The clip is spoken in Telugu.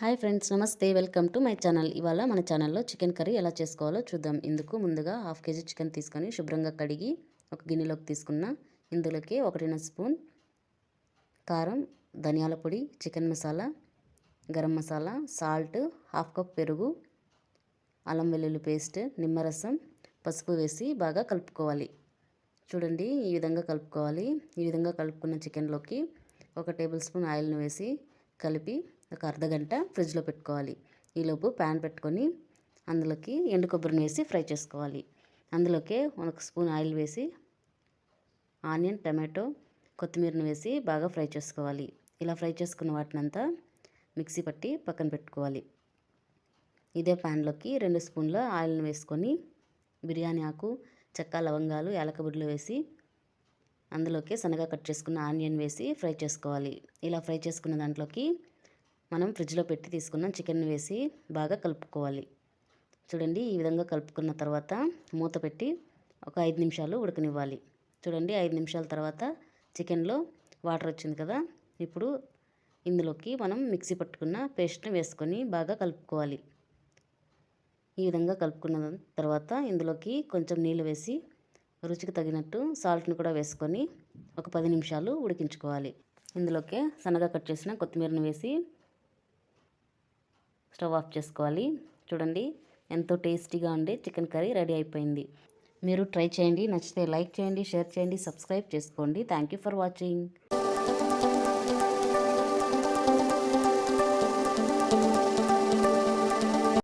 హాయ్ ఫ్రెండ్స్ నమస్తే. Welcome to my channel. ఇవాళ మన ఛానల్లో చికెన్ కర్రీ ఎలా చేసుకోవాలో చూద్దాం. ఇందుకు ముందుగా హాఫ్ కేజీ చికెన్ తీసుకొని శుభ్రంగా కడిగి ఒక గిన్నెలోకి తీసుకున్న ఇందులోకి ఒకటిన స్పూన్ కారం ధనియాల పొడి chicken masala garam masala salt half cup పెరుగు అల్లం వెల్లుల్లి పేస్ట్ నిమ్మరసం పసుపు వేసి బాగా కలుపుకోవాలి. చూడండి ఈ విధంగా కలుపుకోవాలి. ఈ విధంగా కలుపుకున్న చికెన్లోకి ఒక టేబుల్ స్పూన్ ఆయిల్ను వేసి కలిపి ఒక అర్ధ గంట ఫ్రిడ్జ్లో పెట్టుకోవాలి. ఈలోపు ప్యాన్ పెట్టుకొని అందులోకి ఎండు కొబ్బరిని వేసి ఫ్రై చేసుకోవాలి. అందులోకి ఒక స్పూన్ ఆయిల్ వేసి ఆనియన్ టమాటో కొత్తిమీరను వేసి బాగా ఫ్రై చేసుకోవాలి. ఇలా ఫ్రై చేసుకున్న వాటినంతా మిక్సీ పట్టి పక్కన పెట్టుకోవాలి. ఇదే ప్యాన్లోకి రెండు స్పూన్ల ఆయిల్ని వేసుకొని బిర్యానీ ఆకు చెక్క లవంగాలు యాలకబుడ్లు వేసి అందులోకి సన్నగా కట్ చేసుకున్న ఆనియన్ వేసి ఫ్రై చేసుకోవాలి. ఇలా ఫ్రై చేసుకున్న దాంట్లోకి మనం ఫ్రిడ్జ్లో పెట్టి తీసుకున్న చికెన్ వేసి బాగా కలుపుకోవాలి. చూడండి ఈ విధంగా కలుపుకున్న తర్వాత మూత పెట్టి ఒక ఐదు నిమిషాలు ఉడకనివ్వాలి. చూడండి ఐదు నిమిషాల తర్వాత చికెన్లో వాటర్ వచ్చింది కదా? ఇప్పుడు ఇందులోకి మనం మిక్సీ పట్టుకున్న పేస్ట్ని వేసుకొని బాగా కలుపుకోవాలి. ఈ విధంగా కలుపుకున్న తర్వాత ఇందులోకి కొంచెం నీళ్ళు వేసి రుచికి తగినట్టు సాల్ట్ని కూడా వేసుకొని ఒక పది నిమిషాలు ఉడికించుకోవాలి. ఇందులోకి సన్నగా కట్ చేసిన కొత్తిమీరని వేసి స్టవ్ ఆఫ్ చేసుకోవాలి. చూడండి ఎంతో టేస్టీగా ఉండే చికెన్ కర్రీ రెడీ అయిపోయింది. మీరు ట్రై చేయండి నచ్చితే లైక్ చేయండి షేర్ చేయండి సబ్స్క్రైబ్ చేసుకోండి. Thank you for watching.